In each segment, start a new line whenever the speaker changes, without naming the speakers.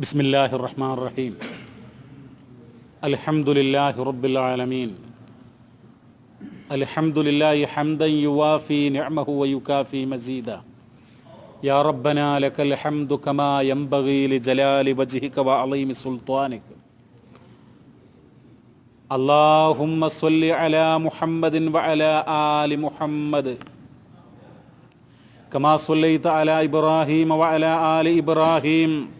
بسم الله الرحمن الرحيم. الحمد لله رب العالمين. الحمد لله حمدا يوافي نعمه ويكافي مزيدا. يا ربنا لك الحمد كما ينبغي لجلال وجهك وعظيم سلطانك. اللهم صل على محمد وعلى آل محمد. كما صليت على إبراهيم وعلى آل إبراهيم.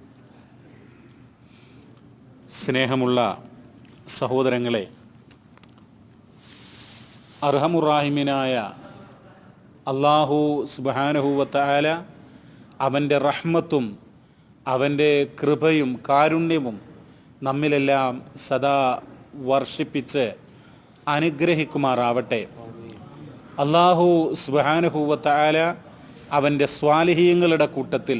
സ്നേഹമുള്ള സഹോദരങ്ങളെ അർഹമുറാഹിമിനായ അള്ളാഹു സുബാനഹുവത്തായ അവന്റെ റഹ്മത്തും അവന്റെ കൃപയും കാരുണ്യവും നമ്മിലെല്ലാം സദാ വർഷിപ്പിച്ച് അനുഗ്രഹിക്കുമാറാവട്ടെ. അള്ളാഹു സുബാനഹുവത്തായ അവന്റെ സ്വാലിഹീങ്ങളുടെ കൂട്ടത്തിൽ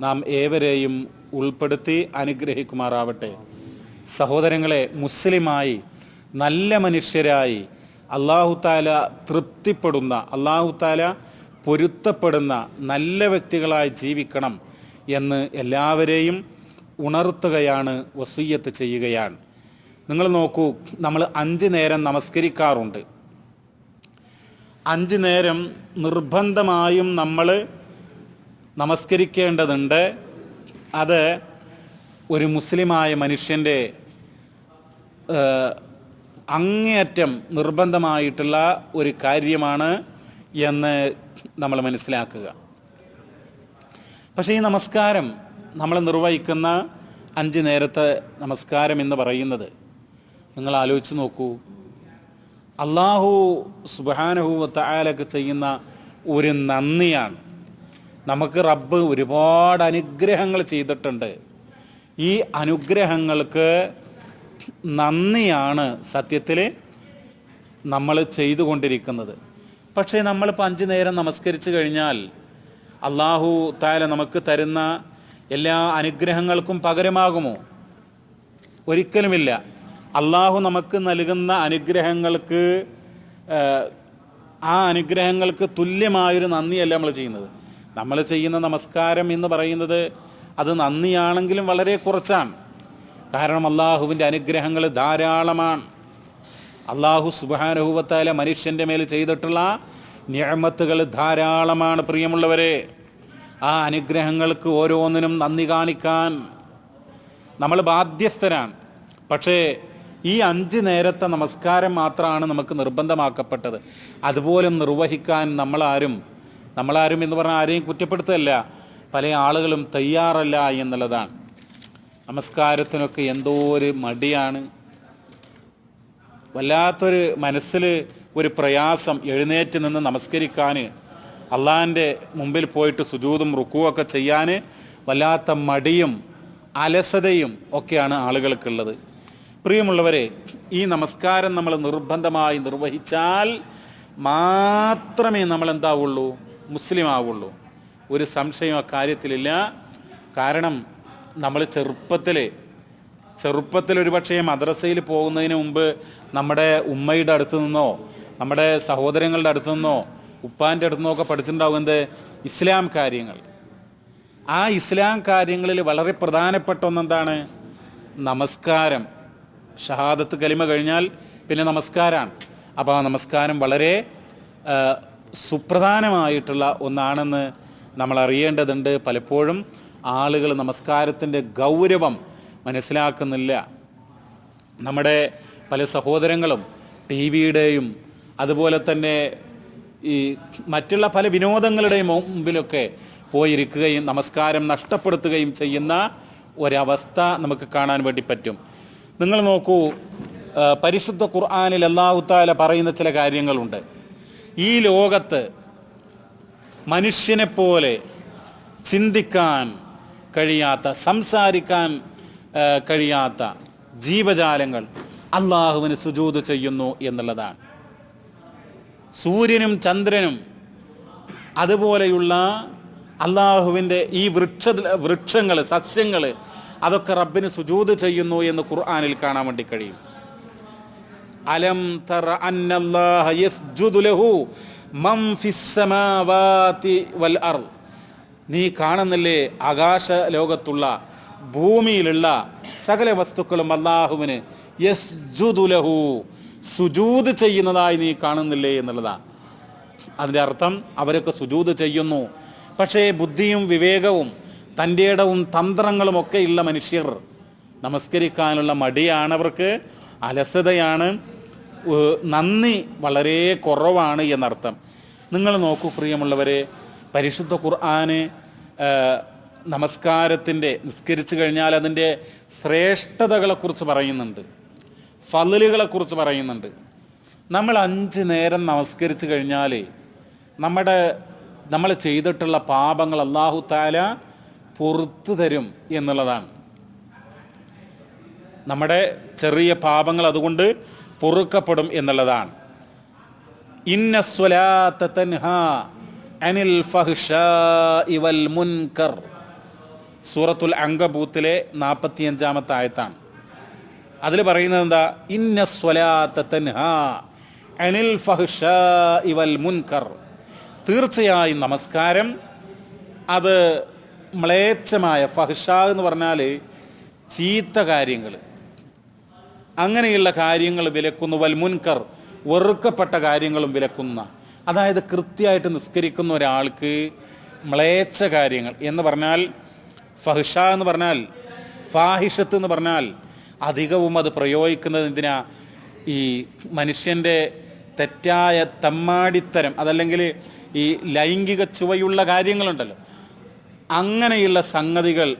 നാം ഏവരെയും ഉൾപ്പെടുത്തി അനുഗ്രഹിക്കുമാറാവട്ടെ. സഹോദരങ്ങളെ മുസ്ലിമായി നല്ല മനുഷ്യരായി അള്ളാഹു താല തൃപ്തിപ്പെടുന്ന അള്ളാഹു താല പൊരുത്തപ്പെടുന്ന നല്ല വ്യക്തികളായി ജീവിക്കണം എന്ന് എല്ലാവരെയും ഉണർത്തുകയാണ് വസൂയത്ത് ചെയ്യുകയാണ്. നിങ്ങൾ നോക്കൂ നമ്മൾ അഞ്ച് നേരം നമസ്കരിക്കാറുണ്ട്. അഞ്ച് നേരം നിർബന്ധമായും നമ്മൾ നമസ്കരിക്കേണ്ടതുണ്ട്. അത് ഒരു മുസ്ലിമായ മനുഷ്യന്റെ അങ്ങേയറ്റം നിർബന്ധമായിട്ടുള്ള ഒരു കാര്യമാണ് എന്ന് നമ്മൾ മനസ്സിലാക്കുക. പക്ഷേ ഈ നമസ്കാരം നമ്മൾ നിർവഹിക്കുന്ന അഞ്ച് നേരത്തെ നമസ്കാരം എന്ന് പറയുന്നത് നിങ്ങൾ ആലോചിച്ച് നോക്കൂ. അള്ളാഹു സുബാനഹുവത്തായാലൊക്കെ ചെയ്യുന്ന ഒരു നന്ദിയാണ്. നമുക്ക് റബ്ബ് ഒരുപാട് അനുഗ്രഹങ്ങൾ ചെയ്തിട്ടുണ്ട്. ഈ അനുഗ്രഹങ്ങൾക്ക് നന്ദിയാണ് സത്യത്തിൽ നമ്മൾ ചെയ്തുകൊണ്ടിരിക്കുന്നത്. പക്ഷേ നമ്മളിപ്പോൾ അഞ്ച് നേരം നമസ്കരിച്ചു കഴിഞ്ഞാൽ അള്ളാഹു താല നമുക്ക് തരുന്ന എല്ലാ അനുഗ്രഹങ്ങൾക്കും പകരമാകുമോ? ഒരിക്കലുമില്ല. അള്ളാഹു നമുക്ക് നൽകുന്ന അനുഗ്രഹങ്ങൾക്ക് ആ അനുഗ്രഹങ്ങൾക്ക് തുല്യമായൊരു നന്ദിയല്ല നമ്മൾ ചെയ്യുന്നത്? നമ്മൾ ചെയ്യുന്ന നമസ്കാരം എന്ന് പറയുന്നത് അത് നന്ദിയാണെങ്കിലും വളരെ കുറച്ചാണ്. കാരണം അള്ളാഹുവിന്റെ അനുഗ്രഹങ്ങൾ ധാരാളമാണ്. അള്ളാഹു സുബാനുഭവത്താലെ മനുഷ്യന്റെ മേൽ ചെയ്തിട്ടുള്ള ഞാമത്തുകൾ ധാരാളമാണ് പ്രിയമുള്ളവരെ. ആ അനുഗ്രഹങ്ങൾക്ക് ഓരോന്നിനും നന്ദി കാണിക്കാൻ നമ്മൾ ബാധ്യസ്ഥരാണ്. പക്ഷേ ഈ അഞ്ച് നേരത്തെ നമസ്കാരം മാത്രമാണ് നമുക്ക് നിർബന്ധമാക്കപ്പെട്ടത്. അതുപോലും നിർവഹിക്കാൻ നമ്മളാരും നമ്മളാരും എന്ന് പറഞ്ഞാൽ ആരെയും കുറ്റപ്പെടുത്തല്ല പല ആളുകളും തയ്യാറല്ല എന്നുള്ളതാണ്. നമസ്കാരത്തിനൊക്കെ എന്തോ ഒരു മടിയാണ്. വല്ലാത്തൊരു മനസ്സിൽ ഒരു പ്രയാസം എഴുന്നേറ്റ് നിന്ന് നമസ്കരിക്കാൻ അള്ളാഹിന്റെ മുമ്പിൽ പോയിട്ട് സുജൂതും റുക്കുവൊക്കെ ചെയ്യാൻ വല്ലാത്ത മടിയും അലസതയും ഒക്കെയാണ് ആളുകൾക്കുള്ളത്. പ്രിയമുള്ളവരെ ഈ നമസ്കാരം നമ്മൾ നിർബന്ധമായി നിർവഹിച്ചാൽ മാത്രമേ നമ്മൾ എന്താവുള്ളൂ മുസ്ലിം ആവുള്ളൂ ഒരു സംശയം അക്കാര്യത്തിലില്ല കാരണം നമ്മൾ ചെറുപ്പത്തിൽ ചെറുപ്പത്തിൽ ഒരു പക്ഷേ മദ്രസയിൽ പോകുന്നതിന് മുമ്പ് നമ്മുടെ ഉമ്മയുടെ അടുത്ത് നിന്നോ നമ്മുടെ സഹോദരങ്ങളുടെ അടുത്ത് നിന്നോ ഉപ്പാന്റെ അടുത്ത് നിന്നോ ഒക്കെ പഠിച്ചിട്ടുണ്ടാവും എന്ത്? ഇസ്ലാം കാര്യങ്ങൾ. ആ ഇസ്ലാം കാര്യങ്ങളിൽ വളരെ പ്രധാനപ്പെട്ട ഒന്നെന്താണ്? നമസ്കാരം. ഷഹാദത്ത് കലിമ കഴിഞ്ഞാൽ പിന്നെ നമസ്കാരമാണ് അപ്പോൾ ആ നമസ്കാരം വളരെ സുപ്രധാനമായിട്ടുള്ള ഒന്നാണെന്ന് നമ്മൾ അറിയേണ്ടതുണ്ട് പലപ്പോഴും ആളുകൾ നമസ്കാരത്തിന്റെ ഗൗരവം മനസ്സിലാക്കുന്നില്ല. നമ്മുടെ പല സഹോദരങ്ങളും ടി വിയുടെയും അതുപോലെ തന്നെ ഈ മറ്റുള്ള പല വിനോദങ്ങളുടെയും മുമ്പിലൊക്കെ പോയിരിക്കുകയും നമസ്കാരം നഷ്ടപ്പെടുത്തുകയും ചെയ്യുന്ന ഒരവസ്ഥ നമുക്ക് കാണാൻ വേണ്ടി പറ്റും. നിങ്ങൾ നോക്കൂ പരിശുദ്ധ ഖുർആാനിൽ അള്ളാഹുത്താല പറയുന്ന ചില കാര്യങ്ങളുണ്ട്. ഈ ലോകത്ത് മനുഷ്യനെ പോലെ ചിന്തിക്കാൻ കഴിയാത്ത സംസാരിക്കാൻ കഴിയാത്ത ജീവജാലങ്ങൾ അള്ളാഹുവിന് സുജൂത് ചെയ്യുന്നു എന്നുള്ളതാണ്. സൂര്യനും ചന്ദ്രനും അതുപോലെയുള്ള അള്ളാഹുവിന്റെ ഈ വൃക്ഷ വൃക്ഷങ്ങൾ സസ്യങ്ങൾ അതൊക്കെ റബ്ബിന് സുജൂത് ചെയ്യുന്നു എന്ന് ഖുർആാനിൽ കാണാൻ വേണ്ടി കഴിയും. അലം തറ അന്നല്ലാഹ യസ്ജുദു ലഹു ഫിസ് വൽ അർ നീ കാണുന്നില്ലേ ആകാശ ലോകത്തുള്ള ഭൂമിയിലുള്ള സകല വസ്തുക്കളും അള്ളാഹുവിന് യസ്ജുദു ലഹു. സുജൂത് ചെയ്യുന്നതായി നീ കാണുന്നില്ലേ എന്നുള്ളതാ. അതിന്റെ അർത്ഥം അവരൊക്കെ സുജൂത് ചെയ്യുന്നു. പക്ഷേ ബുദ്ധിയും വിവേകവും തന്റെ ഇടവും തന്ത്രങ്ങളും ഒക്കെ ഉള്ള മനുഷ്യർ നമസ്കരിക്കാനുള്ള മടിയാണ് അവർക്ക്. അലസതയാണ്. നന്ദി വളരെ കുറവാണ് എന്നർത്ഥം. നിങ്ങൾ നോക്കൂ പ്രിയമുള്ളവരെ പരിശുദ്ധ ഖുർആാന് നമസ്കാരത്തിന്റെ നിസ്കരിച്ചു കഴിഞ്ഞാൽ അതിന്റെ ശ്രേഷ്ഠതകളെക്കുറിച്ച് പറയുന്നുണ്ട്. ഫലലുകളെക്കുറിച്ച് പറയുന്നുണ്ട്. നമ്മൾ അഞ്ച് നേരം നമസ്കരിച്ചു കഴിഞ്ഞാൽ നമ്മുടെ നമ്മൾ ചെയ്തിട്ടുള്ള പാപങ്ങൾ അള്ളാഹു താല പുറത്തു തരും എന്നുള്ളതാണ്. നമ്മുടെ ചെറിയ പാപങ്ങൾ അതുകൊണ്ട് പൊറുക്കപ്പെടും എന്നുള്ളതാണ്. ഇന്ന അനിൽ ഫഹ്ഷാഇ വൽ മുൻകർ. സൂറത്തുൽ അങ്കബൂത്തിലെ നാൽപ്പത്തിയഞ്ചാമത്തെ ആയത്താണ്. അതിൽ പറയുന്നത് എന്താ? ഇന്ന സ്വലാത്ത തൻഹാ അനിൽ മുൻകർ. തീർച്ചയായും നമസ്കാരം. അത് മ്ലേച്ഛമായ ഫഹ്ഷ എന്ന് പറഞ്ഞാൽ ചീത്ത കാര്യങ്ങൾ അങ്ങനെയുള്ള കാര്യങ്ങൾ വിലക്കുന്നു. വൽ മുൻകർ വെറുക്കപ്പെട്ട കാര്യങ്ങളും വിലക്കുന്ന. അതായത് കൃത്യമായിട്ട് നിസ്കരിക്കുന്ന ഒരാൾക്ക് മ്ലേച്ഛ കാര്യങ്ങൾ എന്ന് പറഞ്ഞാൽ ഫഹിഷ എന്ന് പറഞ്ഞാൽ ഫാഹിഷത്ത് എന്ന് പറഞ്ഞാൽ അധികവും അത് പ്രയോഗിക്കുന്നത് എന്തിനാ? ഈ മനുഷ്യന്റെ തെറ്റായ തമ്മാടിത്തരം അതല്ലെങ്കിൽ ഈ ലൈംഗിക ചുവയുള്ള കാര്യങ്ങളുണ്ടല്ലോ. അങ്ങനെയുള്ള സംഗതികൾ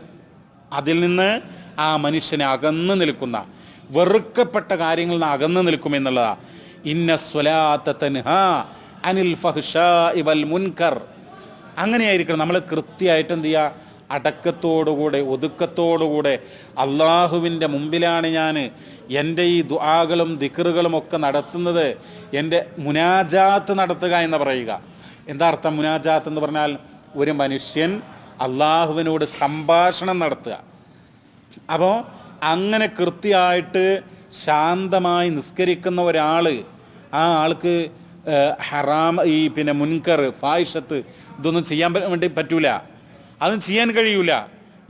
അതിൽ നിന്ന് ആ മനുഷ്യനെ അകന്നു നിൽക്കുന്ന. വെറുക്കപ്പെട്ട കാര്യങ്ങളിൽ നിന്ന് അകന്നു നിൽക്കുമെന്നുള്ളതാണ് ഇന്ന സ്വലാത്ത തൻഹ അനിൽ മുൻകർ. അങ്ങനെയായിരിക്കണം നമ്മൾ കൃത്യമായിട്ട് എന്ത് ചെയ്യുക? അടക്കത്തോടുകൂടെ ഒതുക്കത്തോടുകൂടെ അള്ളാഹുവിന്റെ മുമ്പിലാണ് ഞാൻ എന്റെ ഈ ദുആകളും ദിക്റുകളും ഒക്കെ നടത്തുന്നത്. എന്റെ മുനാജാത്ത് നടത്തുക എന്ന് പറയുക. എന്താ അർത്ഥം മുനാജാത്ത് എന്ന് പറഞ്ഞാൽ? ഒരു മനുഷ്യൻ അള്ളാഹുവിനോട് സംഭാഷണം നടത്തുക. അപ്പോൾ അങ്ങനെ കൃത്യമായിട്ട് ശാന്തമായി നിസ്കരിക്കുന്ന ഒരാൾ ആ ആൾക്ക് ഹറാം ഈ പിന്നെ മുൻകർ ഫായിഷത്ത് ഇതൊന്നും ചെയ്യാൻ വേണ്ടി പറ്റൂല. അതൊന്നും ചെയ്യാൻ കഴിയൂല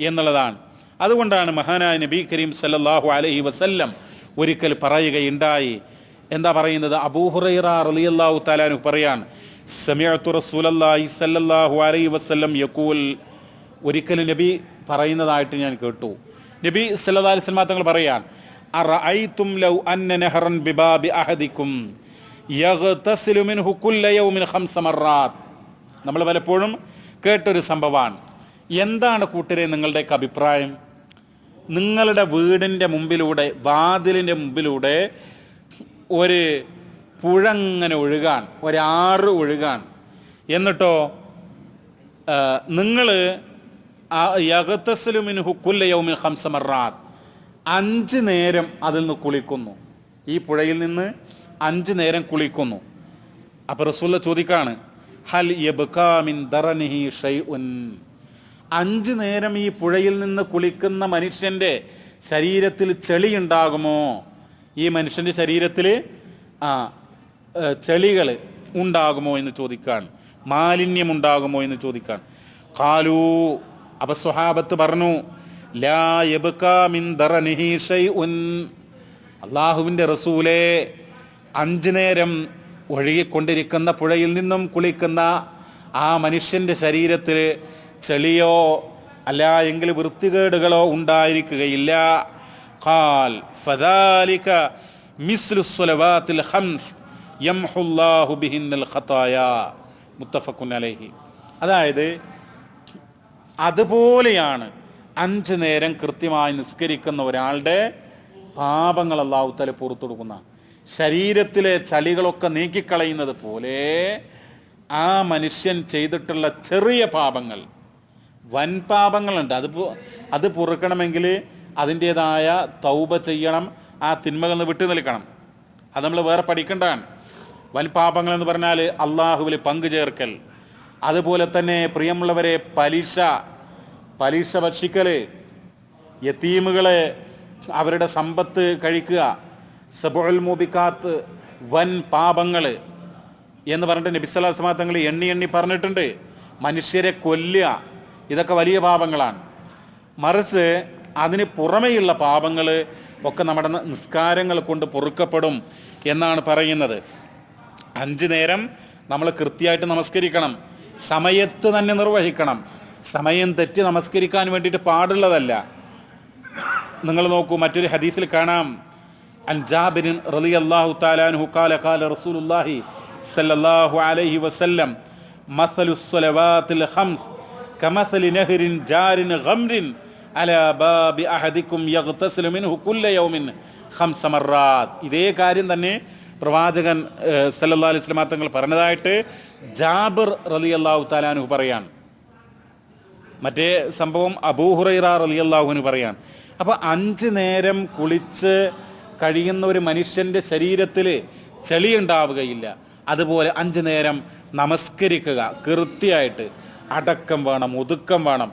എന്നുള്ളതാണ്. അതുകൊണ്ടാണ് മഹാനായ നബി കരീം സല്ലാഹു അലഹി വസല്ലം ഒരിക്കൽ പറയുകയുണ്ടായി. എന്താ പറയുന്നത്? അബൂഹുറൈറ റളിയല്ലാഹു പറയാണ് സമിഅത്തു റസൂലല്ലാഹി സല്ലല്ലാഹു അലൈഹി യഖൂൽ. ഒരിക്കലും നബി പറയുന്നതായിട്ട് ഞാൻ കേട്ടു. നബി സല്ലാ അലൈഹി വസല്ലം തങ്ങൾ പറയാൻ നമ്മൾ പലപ്പോഴും കേട്ടൊരു സംഭവമാണ്. എന്താണ് കൂട്ടരെ നിങ്ങളുടെയൊക്കെ അഭിപ്രായം? നിങ്ങളുടെ വീടിന്റെ മുമ്പിലൂടെ വാതിലിന്റെ മുമ്പിലൂടെ ഒരു പുഴങ്ങനെ ഒഴുകാൻ ഒരാറ് ഒഴുകാൻ. എന്നിട്ടോ നിങ്ങൾ അഞ്ച് നേരം അതിൽ നിന്ന് കുളിക്കുന്നു. ഈ പുഴയിൽ നിന്ന് അഞ്ച് നേരം കുളിക്കുന്നു. അപ്പൊ റസൂല്ല ചോദിക്കാണ് ഹൽ അഞ്ച് നേരം ഈ പുഴയിൽ നിന്ന് കുളിക്കുന്ന മനുഷ്യന്റെ ശരീരത്തിൽ ചെളി ഉണ്ടാകുമോ? ഈ മനുഷ്യന്റെ ശരീരത്തിൽ ആ ചെളികൾ ഉണ്ടാകുമോ എന്ന് ചോദിക്കാൻ മാലിന്യം ഉണ്ടാകുമോ എന്ന് ചോദിക്കാൻ കാലൂ അപ്പൊ സ്വഹാബത്ത് പറഞ്ഞു ലാ റസൂലെ അഞ്ചു നേരം ഒഴുകിക്കൊണ്ടിരിക്കുന്ന പുഴയിൽ നിന്നും കുളിക്കുന്ന ആ മനുഷ്യന്റെ ശരീരത്തിൽ ചെളിയോ അല്ല എങ്കിൽ വൃത്തികേടുകളോ ഉണ്ടായിരിക്കുകയില്ല. ഖാൽ ഫദാലിക അലൈഹി. അതായത് അതുപോലെയാണ് അഞ്ച് നേരം കൃത്യമായി നിസ്കരിക്കുന്ന ഒരാളുടെ പാപങ്ങൾ അള്ളാഹു തല പുറത്തു കൊടുക്കുന്ന. ശരീരത്തിലെ ചളികളൊക്കെ നീക്കിക്കളയുന്നത് പോലെ ആ മനുഷ്യൻ ചെയ്തിട്ടുള്ള ചെറിയ പാപങ്ങൾ വൻ പാപങ്ങളുണ്ട്. അത് അത് പൊറുക്കണമെങ്കിൽ അതിന്റേതായ തൗബ ചെയ്യണം ആ തിന്മകളിൽ നിന്ന് വിട്ടു നിൽക്കണം. അത് നമ്മൾ വേറെ പഠിക്കേണ്ടതാണ്. വൻ പാപങ്ങൾ എന്ന് പറഞ്ഞാൽ അള്ളാഹുവിൽ പങ്കു ചേർക്കൽ. അതുപോലെ തന്നെ പ്രിയമുള്ളവരെ പലിശ പലിശ ഭക്ഷിക്കൽ യത്തീമുകളെ അവരുടെ സമ്പത്ത് കഴിക്കുക സബുൽ മൂബിക്കാത്ത് വൻ പാപങ്ങൾ എന്ന് പറഞ്ഞിട്ട് നബിസ്വലാസ്മാ തങ്ങൾ എണ്ണി എണ്ണി പറഞ്ഞിട്ടുണ്ട്. മനുഷ്യരെ കൊല്ലുക ഇതൊക്കെ വലിയ പാപങ്ങളാണ്. മറിച്ച് അതിന് പുറമെയുള്ള പാപങ്ങൾ ഒക്കെ നമ്മുടെ നിസ്കാരങ്ങൾ കൊണ്ട് പൊറുക്കപ്പെടും എന്നാണ് പറയുന്നത്. അഞ്ച് നേരം നമ്മൾ കൃത്യമായിട്ട് നമസ്കരിക്കണം. സമയത്ത് തന്നെ നിർവഹിക്കണം. സമയം തെറ്റി നമസ്കരിക്കാൻ വേണ്ടിയിട്ട് പാടുള്ളതല്ല. നിങ്ങൾ നോക്കൂ മറ്റൊരു ഹദീസിൽ കാണാം. അലൈഹി വസല്ലം കമസലി ജാരിൻ അല ബാബി യഗ്തസിലു മിൻഹു കുല്ല യൗമിൻ ഇതേ കാര്യം തന്നെ പ്രവാചകൻ സല്ലാ അലൈഹി വസല്ലം തങ്ങൾ പറഞ്ഞതായിട്ട് ജാബിർ അള്ളാഹു താലാനു പറയാണ്. മറ്റേ സംഭവം അബൂഹുറൈറ റലി അള്ളാഹുവിന് പറയാൻ അപ്പോൾ അഞ്ച് നേരം കുളിച്ച് കഴിയുന്ന ഒരു മനുഷ്യന്റെ ശരീരത്തിൽ ചെളി ഉണ്ടാവുകയില്ല. അതുപോലെ അഞ്ച് നേരം നമസ്കരിക്കുക കൃത്യമായിട്ട് അടക്കം വേണം ഒതുക്കം വേണം.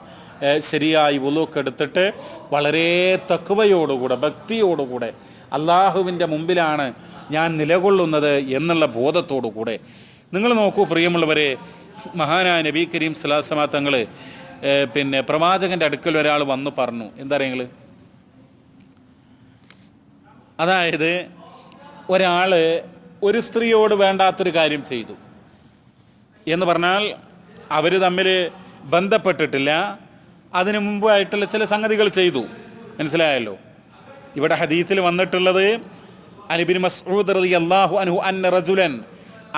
ശരിയായി ഉലൂക്ക് എടുത്തിട്ട് വളരെ തക്കുവയോടുകൂടെ ഭക്തിയോടുകൂടെ അള്ളാഹുവിന്റെ മുമ്പിലാണ് ഞാൻ നിലകൊള്ളുന്നത് എന്നുള്ള ബോധത്തോടു കൂടെ. നിങ്ങൾ നോക്കൂ പ്രിയമുള്ളവരെ മഹാനായ നബി കരീം സലാസമാ തങ്ങൾ പിന്നെ പ്രവാചകന്റെ അടുക്കൽ ഒരാൾ വന്നു പറഞ്ഞു. എന്താ നിങ്ങൾ അതായത് ഒരാൾ ഒരു സ്ത്രീയോട് വേണ്ടാത്തൊരു കാര്യം ചെയ്തു. എന്ന് പറഞ്ഞാൽ അവർ തമ്മിൽ ബന്ധപ്പെട്ടിട്ടില്ല. അതിനു മുമ്പായിട്ടുള്ള ചില സംഗതികൾ ചെയ്തു. മനസ്സിലായല്ലോ? ഇവിടെ ഹദീസിൽ വന്നിട്ടുള്ളത് അനിബിൻ മസ്ഊദ് റളിയല്ലാഹു അൻഹു അന്ന റജുലൻ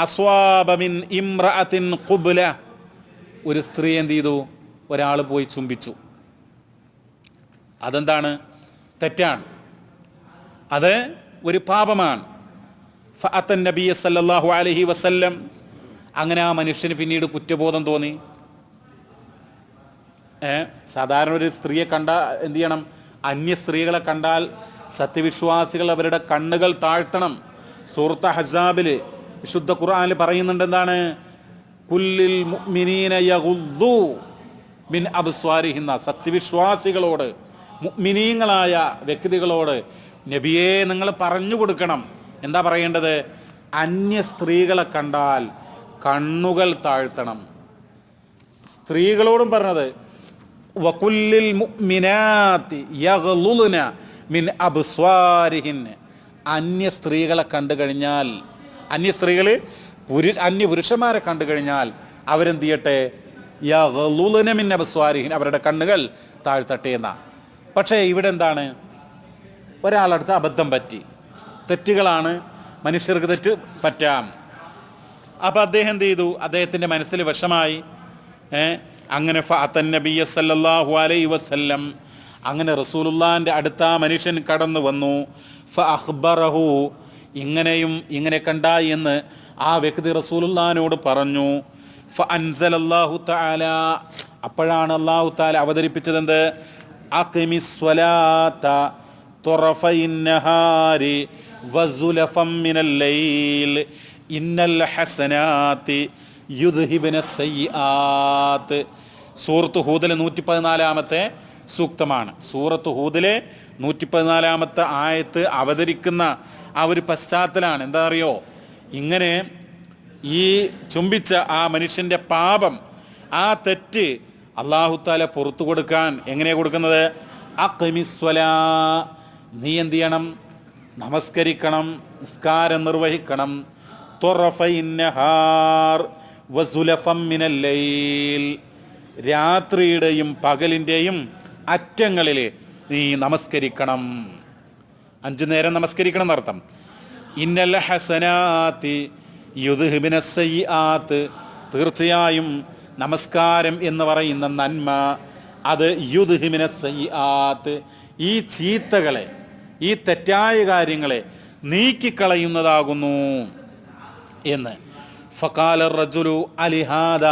അസ്വാബ മിൻ ഇംറഅത്തിൻ ഖുബ്ല ഒരു സ്ത്രീ എന്ത് ചെയ്തു? ഒരാൾ പോയി ചുംബിച്ചു. അതെന്താണ്? തെറ്റാണ്. അത് ഒരു പാപമാണ്. ഫഅത്തൻ നബിയ സല്ലല്ലാഹു അലൈഹി വസല്ലം. അങ്ങനെ ആ മനുഷ്യന് പിന്നീട് കുറ്റബോധം തോന്നി. സാധാരണ ഒരു സ്ത്രീയെ കണ്ട എന്ത് ചെയ്യണം? അന്യ സ്ത്രീകളെ കണ്ടാൽ സത്യവിശ്വാസികൾ അവരുടെ കണ്ണുകൾ താഴ്ത്തണം. സൂറത്ത് ഹസാബിൽ വിശുദ്ധ ഖുർആനിൽ പറയുന്നുണ്ട് എന്താണ്? കുല്ലിൽ മിൻ സത്യവിശ്വാസികളോട് മിനീങ്ങളായ വ്യക്തികളോട് നബിയെ നിങ്ങൾ പറഞ്ഞു കൊടുക്കണം. എന്താ പറയേണ്ടത്? അന്യ സ്ത്രീകളെ കണ്ടാൽ കണ്ണുകൾ താഴ്ത്തണം. സ്ത്രീകളോടും പറഞ്ഞത് വകുല്ലിൽ മിൻ അബ്സ്വാരിഹിൻ. അന്യ സ്ത്രീകളെ കണ്ടു കഴിഞ്ഞാൽ അന്യ സ്ത്രീകൾ പുരു അന്യ പുരുഷന്മാരെ കണ്ടു കഴിഞ്ഞാൽ അവരെന്ത് ചെയ്യട്ടെ? യഗ്ളുന മിൻ അബ്സ്വാരിഹിൻ. അവരുടെ കണ്ണുകൾ താഴ്ത്തട്ടെ എന്നാ. പക്ഷേ ഇവിടെ എന്താണ്? ഒരാളടുത്ത് അബദ്ധം പറ്റി. തെറ്റുകളാണ് മനുഷ്യർക്ക് തെറ്റ് പറ്റാം. അപ്പോൾ അദ്ദേഹം എന്ത് ചെയ്തു? അദ്ദേഹത്തിന്റെ മനസ്സിൽ വിഷമായി. അങ്ങനെ ഫഅത്തൻ നബിയ സല്ലല്ലാഹു അലൈഹി വസല്ലം അങ്ങനെ റസൂലുല്ലാന്റെ അടുത്ത മനുഷ്യൻ കടന്നു വന്നു. ഫ അഹ്ബറഹു ഇങ്ങനെയും ഇങ്ങനെ കണ്ടായി എന്ന് ആ വ്യക്തി റസൂലുല്ലാനോട് പറഞ്ഞു. ഫ അൻസൽ അള്ളാഹു താല അപ്പോഴാണ് അള്ളാഹു താല അവതരിപ്പിച്ചത് എന്ത് ഇന്നൽ ഹസനാത്തി സൂറത്ത് ഹൂദൽ നൂറ്റി പതിനാലാമത്തെ സൂക്തമാണ്. സൂറത്ത് ഹൂദിലെ നൂറ്റി പതിനാലാമത്തെ ആയത്ത് അവതരിക്കുന്ന ആ ഒരു പശ്ചാത്തലമാണ് എന്താ അറിയോ? ഇങ്ങനെ ഈ ചുംബിച്ച ആ മനുഷ്യന്റെ പാപം ആ തെറ്റ് അള്ളാഹുത്താല പുറത്തു കൊടുക്കാൻ എങ്ങനെയാണ് കൊടുക്കുന്നത്? അഖിമിസ്വലാ നീ എന്ത് ചെയ്യണം? നമസ്കരിക്കണം നിസ്കാരം നിർവഹിക്കണം. രാത്രിയുടെയും പകലിന്റെയും അറ്റങ്ങളിൽ നീ നമസ്കരിക്കണം. അഞ്ചു നേരം നമസ്കരിക്കണം എന്നർത്ഥം. ഇന്നൽ ഹസനാത്തി യുദ്ഹിബിന സയ്യാത്ത് തീർച്ചയായും നമസ്കാരം എന്ന് പറയുന്ന നന്മ അത് യുദ്ഹിമിന സയ്യാത്ത് ഈ ചീത്തകളെ ഈ തെറ്റായ കാര്യങ്ങളെ നീക്കിക്കളയുന്നതാകുന്നു എന്ന്. ഫക്കാല റജുലു അലിഹാദ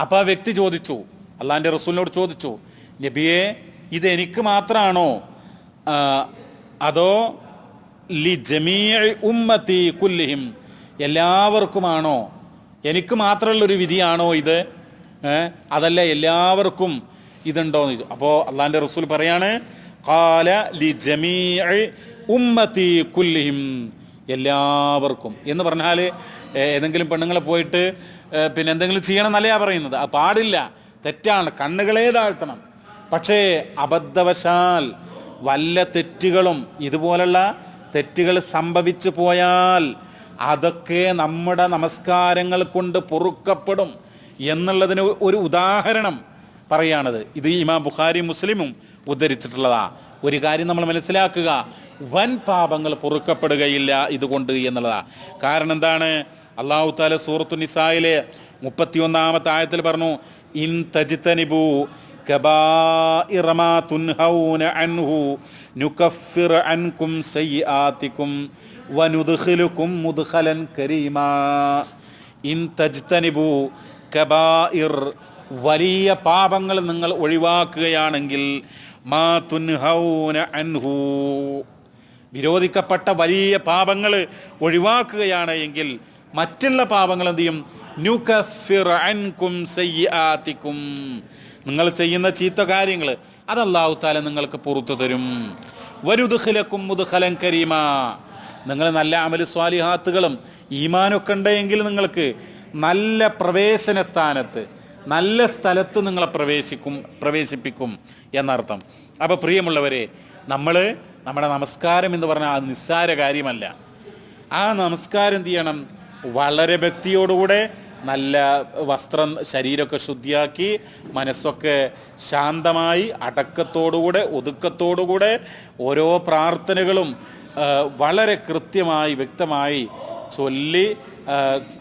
അപ്പം ആ വ്യക്തി ചോദിച്ചു അള്ളാന്റെ റസൂലിനോട് ചോദിച്ചു നബിയെ ഇത് എനിക്ക് മാത്രമാണോ അതോ ലി ജമീ ഉമ്മത്തി കുല്ലിഹിം എല്ലാവർക്കുമാണോ? എനിക്ക് മാത്രമുള്ളൊരു വിധിയാണോ ഇത്? അതല്ല എല്ലാവർക്കും ഇതുണ്ടോ എന്ന് ചോദിച്ചു. അപ്പോൾ അള്ളാന്റെ റസൂൽ പറയാണ് കാല ലി ജമീ ഉമ്മത്തി കുല്ലിഹിം എല്ലാവർക്കും. എന്ന് പറഞ്ഞാൽ ഏതെങ്കിലും പെണ്ണുങ്ങളെ പോയിട്ട് പിന്നെ എന്തെങ്കിലും ചെയ്യണം എന്നല്ല പറയുന്നത്. പാടില്ല. തെറ്റാണ്. കണ്ണുകളെ താഴ്ത്തണം. പക്ഷേ അബദ്ധവശാൽ വല്ല തെറ്റുകളും ഇതുപോലുള്ള തെറ്റുകൾ സംഭവിച്ചു പോയാൽ അതൊക്കെ നമ്മുടെ നമസ്കാരങ്ങൾ കൊണ്ട് പൊറുക്കപ്പെടും എന്നുള്ളതിന് ഒരു ഉദാഹരണം പറയാണത് ഇത് ഇമാ ബുഖാരി മുസ്ലിമും ഉദ്ധരിച്ചിട്ടുള്ളതാ. ഒരു കാര്യം നമ്മൾ മനസ്സിലാക്കുക വൻ പാപങ്ങൾ പൊറുക്കപ്പെടുകയില്ല ഇതുകൊണ്ട് എന്നുള്ളതാ. കാരണം എന്താണ്? അള്ളാഹു താല സൂറത്തു നിസായിലെ മുപ്പത്തിയൊന്നാമത്തെ ആയത്തിൽ പറഞ്ഞു ഇൻ തജിത്തനിബു كبائر ما تنهون عنه نكفر عنكم سيئاتكم وندخلكم مدخلا كريما ഇൻ തജ്തനിബു കബായിർ വലിയ പാപങ്ങൾ നിങ്ങൾ ഒഴിവാക്കുകയാണെങ്കിൽ മാ തുൻഹൗന അൻഹു വിരോധിക്കപ്പെട്ട വലിയ പാപങ്ങൾ ഒഴിവാക്കുകയാണ് എങ്കിൽ മറ്റുള്ള പാപങ്ങൾ എന്ത് ചെയ്യും നുകഫിർ അൻകും സയ്യാത്തിക്കും നിങ്ങൾ ചെയ്യുന്ന ചീത്ത കാര്യങ്ങൾ അത് അല്ലാഹു താല നിങ്ങൾക്ക് പുറത്തു തരും. വരുദുഖലക്കും മുദ്ഖലൻ കരീമ. നിങ്ങൾ നല്ല അമൽ സ്വാലിഹാത്തുകളും ഈമാനൊക്കെ ഉണ്ടെങ്കിൽ നിങ്ങൾക്ക് നല്ല പ്രവേശന സ്ഥാനത്ത് നല്ല സ്ഥലത്ത് നിങ്ങളെ പ്രവേശിക്കും പ്രവേശിപ്പിക്കും എന്നർത്ഥം. അപ്പോൾ പ്രിയമുള്ളവരെ നമ്മൾ നമ്മുടെ നമസ്കാരം എന്ന് പറഞ്ഞാൽ അത് നിസ്സാര കാര്യമല്ല. ആ നമസ്കാരം എന്ത് ചെയ്യണം? വളരെ ഭക്തിയോടുകൂടെ നല്ല വസ്ത്രം ശരീരമൊക്കെ ശുദ്ധിയാക്കി മനസ്സൊക്കെ ശാന്തമായി അടക്കത്തോടുകൂടെ ഒതുക്കത്തോടുകൂടെ ഓരോ പ്രാർത്ഥനകളും വളരെ കൃത്യമായി വ്യക്തമായി ചൊല്ലി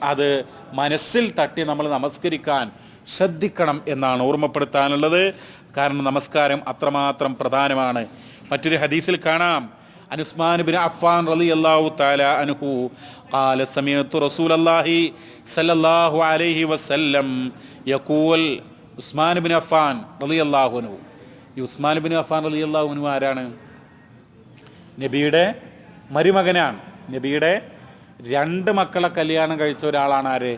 അത് മനസ്സിൽ തട്ടി നമ്മൾ നമസ്കരിക്കാൻ ശ്രദ്ധിക്കണം എന്നാണ് ഓർമ്മപ്പെടുത്താനുള്ളത്. കാരണം നമസ്കാരം അത്രമാത്രം പ്രധാനമാണ്. മറ്റൊരു ഹദീസിൽ കാണാം. അനുസ്മാൻ ബിൻ അഫ്ഫാൻ അള്ളാഹു താല അൻഹു قال سمعت رسول الله صلى الله عليه وسلم يقول ഉസ്മാൻ ബിൻ അഫ്ഫാൻ റളിയല്ലാഹു അൻഹു ഈ ഉസ്മാൻ ബിൻ അഫ്ഫാൻ റളിയല്ലാഹു അൻഹു ആരാണ് നബിയുടെ മരുമകനാണ് നബിയുടെ രണ്ട് മക്കളെ കല്യാണം കഴിച്ച ഒരാളാണ് ആര്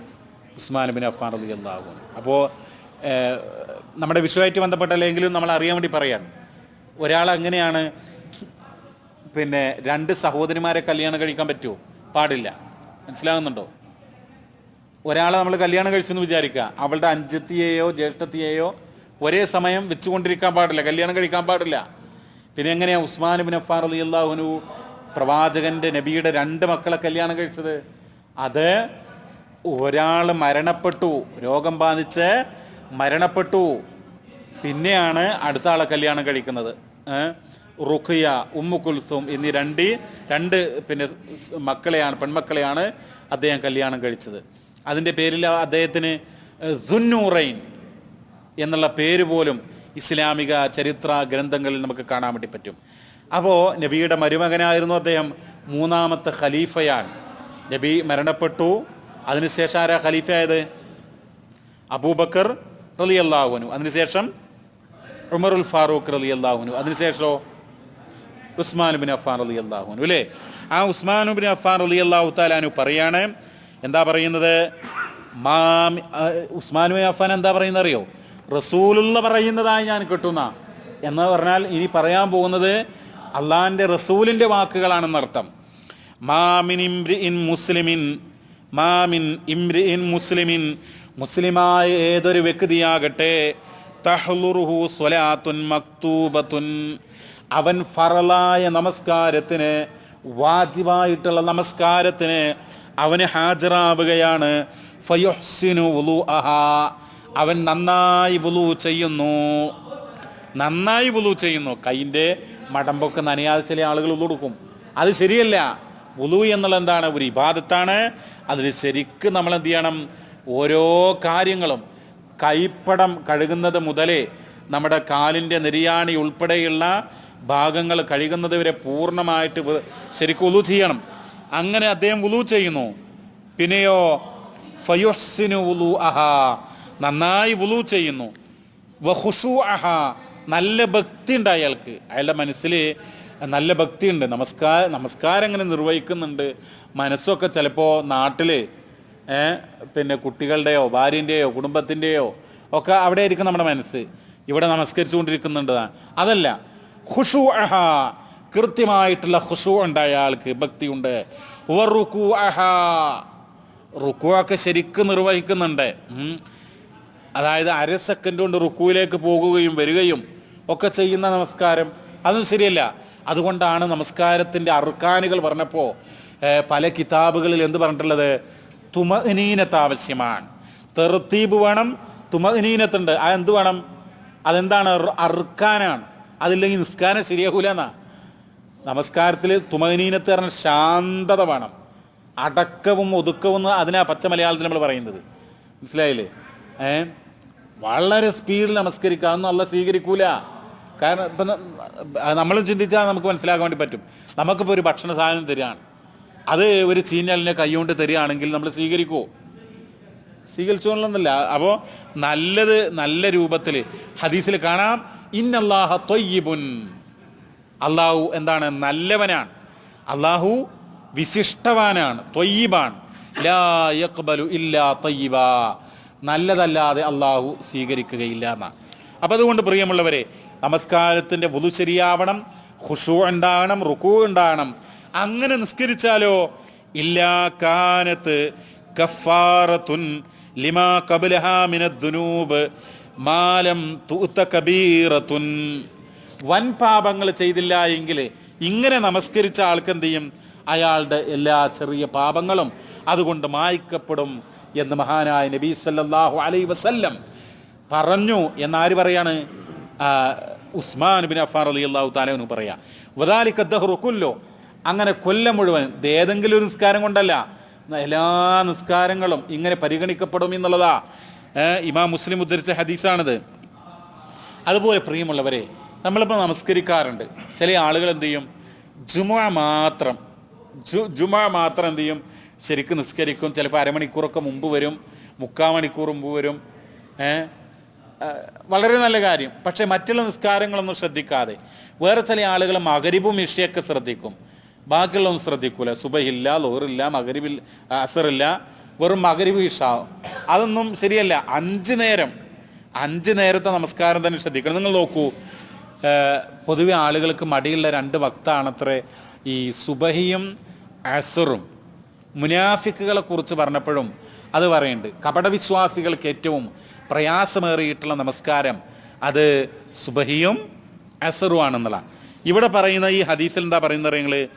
ഉസ്മാൻ ബിൻ അഫ്ഫാൻ റളിയല്ലാഹു അൻഹു അപ്പോൾ നമ്മുടെ വിഷയമായിട്ട് ബന്ധപ്പെട്ടല്ലെങ്കിലും നമ്മൾ അറിയാൻ വേണ്ടി പറയാൻ ഒരാൾ എങ്ങനെയാണ് പിന്നെ രണ്ട് സഹോദരിമാരെ കല്യാണം കഴിക്കാൻ പറ്റുമോ പാടില്ല മനസ്സിലാകുന്നുണ്ടോ? ഒരാളെ നമ്മൾ കല്യാണം കഴിച്ചെന്ന് വിചാരിക്കുക അവളുടെ അഞ്ചത്തിയെയോ ജ്യേഷ്ഠത്തിയെയോ ഒരേ സമയം വെച്ചുകൊണ്ടിരിക്കാൻ പാടില്ല കല്യാണം കഴിക്കാൻ പാടില്ല. പിന്നെ എങ്ങനെയാണ് ഉസ്മാൻ ബിൻ അഫാർ അലി അള്ളാഹുനു പ്രവാചകന്റെ നബിയുടെ രണ്ട് മക്കളെ കല്യാണം കഴിച്ചത്? അത് ഒരാൾ മരണപ്പെട്ടു രോഗം ബാധിച്ച് മരണപ്പെട്ടു. പിന്നെയാണ് അടുത്ത ആളെ കല്യാണം കഴിക്കുന്നത്. ഏ? റുഖിയ ഉമ്മു കുൽസും എന്നീ രണ്ട് രണ്ട് പിന്നെ മക്കളെയാണ് പെൺമക്കളെയാണ് അദ്ദേഹം കല്യാണം കഴിച്ചത്. അതിന്റെ പേരിൽ അദ്ദേഹത്തിന് ദുന്നൂറൈൻ എന്നുള്ള പേര് പോലും ഇസ്ലാമിക ചരിത്ര ഗ്രന്ഥങ്ങളിൽ നമുക്ക് കാണാൻ വേണ്ടി പറ്റും. അപ്പോൾ നബിയുടെ മരുമകനായിരുന്നു അദ്ദേഹം. മൂന്നാമത്തെ ഖലീഫയാണ്. നബി മരണപ്പെട്ടു. അതിനുശേഷം ആരാ ഖലീഫയായത്? അബൂബക്കർ റലിയല്ലാഹുനു അതിനുശേഷം ഉമറുൽ ഫാറൂഖ് റലിയല്ലാഹുനു അതിനുശേഷമോ? ഉസ്മാൻ ബിൻ അഫാൻ അലി അള്ളാഹുനു അല്ലേ? ആ ഉസ്മാൻ ബിൻ അഫാൻ അലി അള്ളാഹു താലാനു പറയാണ് എന്താ പറയുന്നത്? മാമി ഉസ്മാനുബിൻ അഫാൻ എന്താ പറയുന്നത് അറിയോ റസൂലുള്ള പറയുന്നതായി ഞാൻ കിട്ടുന്ന. എന്ന് പറഞ്ഞാൽ ഇനി പറയാൻ പോകുന്നത് അള്ളാഹിന്റെ റസൂലിന്റെ വാക്കുകളാണെന്നർത്ഥം മാമിൻ ഇംറിഇൻ മുസ്ലിമിൻ മാമിൻ ഇംറിഇൻ മുസ്ലിമിൻ മുസ്ലിമായ ഏതൊരു വ്യക്തിയാകട്ടെ തഹ്ലുറുഹു സ്വലാത്തുൻ മക്തൂബത്തുൻ അവൻ ഫറലായ നമസ്കാരത്തിന് വാജിബായിട്ടുള്ള നമസ്കാരത്തിന് അവന് ഹാജരാവുകയാണ്. അവൻ നന്നായി ബുലു ചെയ്യുന്നു. നന്നായി ബുലു ചെയ്യുന്നു. കൈന്റെ മടമ്പൊക്കെ നനയാതെ ചില ആളുകൾ കൊടുക്കും. അത് ശരിയല്ല. ബുലു എന്നുള്ള എന്താണ്? ഒരു ഇബാദത്താണ്. അതിൽ ശരിക്ക് നമ്മൾ എന്ത് ചെയ്യണം? ഓരോ കാര്യങ്ങളും. കൈപ്പടം കഴുകുന്നത് മുതലേ നമ്മുടെ കാലിന്റെ നിര്യാണി ഉൾപ്പെടെയുള്ള ഭാഗങ്ങൾ കഴുകുന്നത് വരെ പൂർണമായിട്ട് ശരിക്കും ഉലു ചെയ്യണം. അങ്ങനെ അദ്ദേഹം ഉലു ചെയ്യുന്നു. പിന്നെയോ ഫയുഹ്സിനു ഉലു അഹാ നന്നായി ഉലു ചെയ്യുന്നു. വഹുഷു അഹ നല്ല ഭക്തി ഉണ്ട് അയാൾക്ക്. അയാളുടെ മനസ്സിൽ നല്ല ഭക്തിയുണ്ട്. നമസ്കാര നമസ്കാരം അങ്ങനെ നിർവഹിക്കുന്നുണ്ട്. മനസ്സൊക്കെ ചിലപ്പോൾ നാട്ടിൽ പിന്നെ കുട്ടികളുടെയോ ഭാര്യന്റെയോ കുടുംബത്തിന്റെയോ ഒക്കെ അവിടെ ആയിരിക്കും നമ്മുടെ മനസ്സ്. ഇവിടെ നമസ്കരിച്ചുകൊണ്ടിരിക്കുന്നുണ്ട്. അതല്ല ഖുഷു അഹ കൃത്യമായിട്ടുള്ള ഖുഷു ഉണ്ട് അയാൾക്ക് ഭക്തിയുണ്ട്. വറുക്കു അഹ റുക്കുവൊക്കെ ശരിക്കും നിർവഹിക്കുന്നുണ്ട്. അതായത് അര സെക്കൻഡ് കൊണ്ട് റുക്കുവിലേക്ക് പോകുകയും വരികയും ഒക്കെ ചെയ്യുന്ന നമസ്കാരം. അതും ശരിയല്ല. അതുകൊണ്ടാണ് നമസ്കാരത്തിന്റെ അറുക്കാനുകൾ പറഞ്ഞപ്പോൾ പല കിതാബുകളിൽ എന്ത് പറഞ്ഞിട്ടുള്ളത്? തുമനീനത്ത് ആവശ്യമാണ്. തെറുത്തീപ് വേണം തുമനീനത്തുണ്ട് അതെന്ത് വേണം? അതെന്താണ്? അർക്കാനാണ്. അതില്ലെങ്കിൽ നിസ്കാരം ശരിയാകൂല എന്നാ? നമസ്കാരത്തിൽ തുമനീനത്ത് പറഞ്ഞ ശാന്തത വേണം. അടക്കവും ഒതുക്കവും അതിനാ പച്ച മലയാളത്തിൽ നമ്മൾ പറയുന്നത്. മനസ്സിലായില്ലേ? ഏ? വളരെ സ്പീഡിൽ നമസ്കരിക്കുക. അതൊന്നും അല്ല സ്വീകരിക്കൂല. കാരണം ഇപ്പം നമ്മളും ചിന്തിച്ചാൽ നമുക്ക് മനസ്സിലാക്കാൻ വേണ്ടി പറ്റും. നമുക്കിപ്പോൾ ഒരു ഭക്ഷണ സാധനം തരികയാണ്. അത് ഒരു ചീഞ്ഞലിനെ കൈകൊണ്ട് തരികയാണെങ്കിൽ നമ്മൾ സ്വീകരിക്കുമോ സ്വീകരിച്ചോളന്നല്ല അപ്പോൾ നല്ലത് നല്ല രൂപത്തിൽ ഹദീസിൽ കാണാം. അള്ളാഹു എന്താണ്? നല്ലവനാണ്. അള്ളാഹു വിശിഷ്ടവാനാണ് തൊയ്യബാണ്. ലാ ഇല്ലാ നല്ലതല്ലാതെ അള്ളാഹു സ്വീകരിക്കുകയില്ല എന്നാണ്. അപ്പം അതുകൊണ്ട് പ്രിയമുള്ളവരെ നമസ്കാരത്തിന്റെ വുതു ശരിയാവണം ഖുഷു ഉണ്ടാകണം റുക്കു ഉണ്ടാകണം. അങ്ങനെ നിസ്കരിച്ചാലോ? ഇല്ലാ കാനത്ത് കഫാറത്തുൻ ലിമാ കബുലഹാമിനുനൂബ് മാലം തൂത്ത കബീറത്തുൻ. വൻ പാപങ്ങൾ ചെയ്തില്ല എങ്കിൽ ഇങ്ങനെ നമസ്കരിച്ച ആൾക്ക് എന്ത് ചെയ്യും? അയാളുടെ എല്ലാ ചെറിയ പാപങ്ങളും അതുകൊണ്ട് മായ്ക്കപ്പെടും എന്ന് മഹാനായ നബി സല്ലാഹു അലൈ വസല്ലം പറഞ്ഞു. എന്നാര് പറയാണ്? ഉസ്മാൻ ബിൻ അഫാർ അലി അള്ളാഹു താലു പറയാ. വദാലിക്കദ്ദഹുറുക്കുല്ലോ അങ്ങനെ കൊല്ലം മുഴുവൻ ഏതെങ്കിലും ഒരു നിസ്കാരം കൊണ്ടല്ല. എല്ലാ നിസ്കാരങ്ങളും ഇങ്ങനെ പരിഗണിക്കപ്പെടും എന്നുള്ളതാ. ഇമാം മുസ്ലിം ഉദ്ധരിച്ച ഹദീസാണിത്. അതുപോലെ പ്രിയമുള്ളവരെ നമ്മളിപ്പോൾ നമസ്കരിക്കാറുണ്ട്. ചില ആളുകൾ എന്ത് ചെയ്യും? ജുമ മാത്രം ജു ജുമ മാത്രം എന്ത് ചെയ്യും? ശരിക്കും നിസ്കരിക്കും. ചിലപ്പോൾ അരമണിക്കൂറൊക്കെ മുമ്പ് വരും മുക്കാൽ മണിക്കൂർ മുമ്പ് വരും. വളരെ നല്ല കാര്യം. പക്ഷേ മറ്റുള്ള നിസ്കാരങ്ങളൊന്നും ശ്രദ്ധിക്കാതെ. വേറെ ചില ആളുകൾ മകരിബും ഇഷയൊക്കെ ശ്രദ്ധിക്കും. ബാക്കിയുള്ളതൊന്നും ശ്രദ്ധിക്കൂല. സുബഹില്ല ലോറില്ല മകരിബില്ല അസറില്ല. വെറും മകരവ് ഇഷാവും അതൊന്നും ശരിയല്ല. അഞ്ച് നേരം. അഞ്ച് നേരത്തെ നമസ്കാരം തന്നെ ശ്രദ്ധിക്കണം. നിങ്ങൾ നോക്കൂ പൊതുവെ ആളുകൾക്ക് മടിയുള്ള രണ്ട് വക്താണത്രേ ഈ സുബഹിയും അസറും. മുനാഫിക്കുകളെ കുറിച്ച് പറഞ്ഞപ്പോഴും അത് പറയുന്നുണ്ട്. കപടവിശ്വാസികൾക്ക് ഏറ്റവും പ്രയാസമേറിയിട്ടുള്ള നമസ്കാരം അത് സുബഹിയും അസറുമാണെന്നുള്ള ഇവിടെ പറയുന്ന ഈ ഹദീസിൽ എന്താ പറയുന്നത് നിങ്ങൾ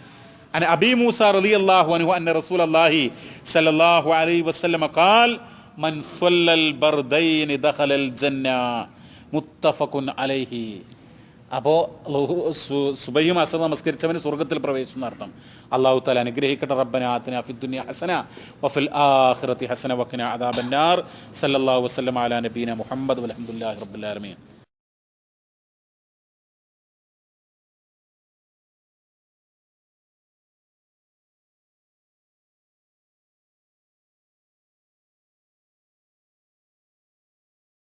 عن أبي موسى رضي الله عنه أن رسول الله صلى الله عليه وسلم قال من صلى البردين دخل الجنة متفق عليه അപ്പോൾ സുബയും അസർ നമസ്കരിച്ചവന് സ്വർഗത്തിൽ പ്രവേശിച്ചു എന്നർത്ഥം അള്ളാഹു താല അനുഗ്രഹിക്കട്ടെ റബ്ബന ആത്തിന ഫിദ്ദുനിയ ഹസന വഫിൽ ആഖിറതി ഹസന വഖിന അദാബന്നാർ സല്ലല്ലാഹു വസല്ലം അലാ നബീന മുഹമ്മദ് വൽഹംദുലില്ലാഹി റബ്ബിൽ ആലമീൻ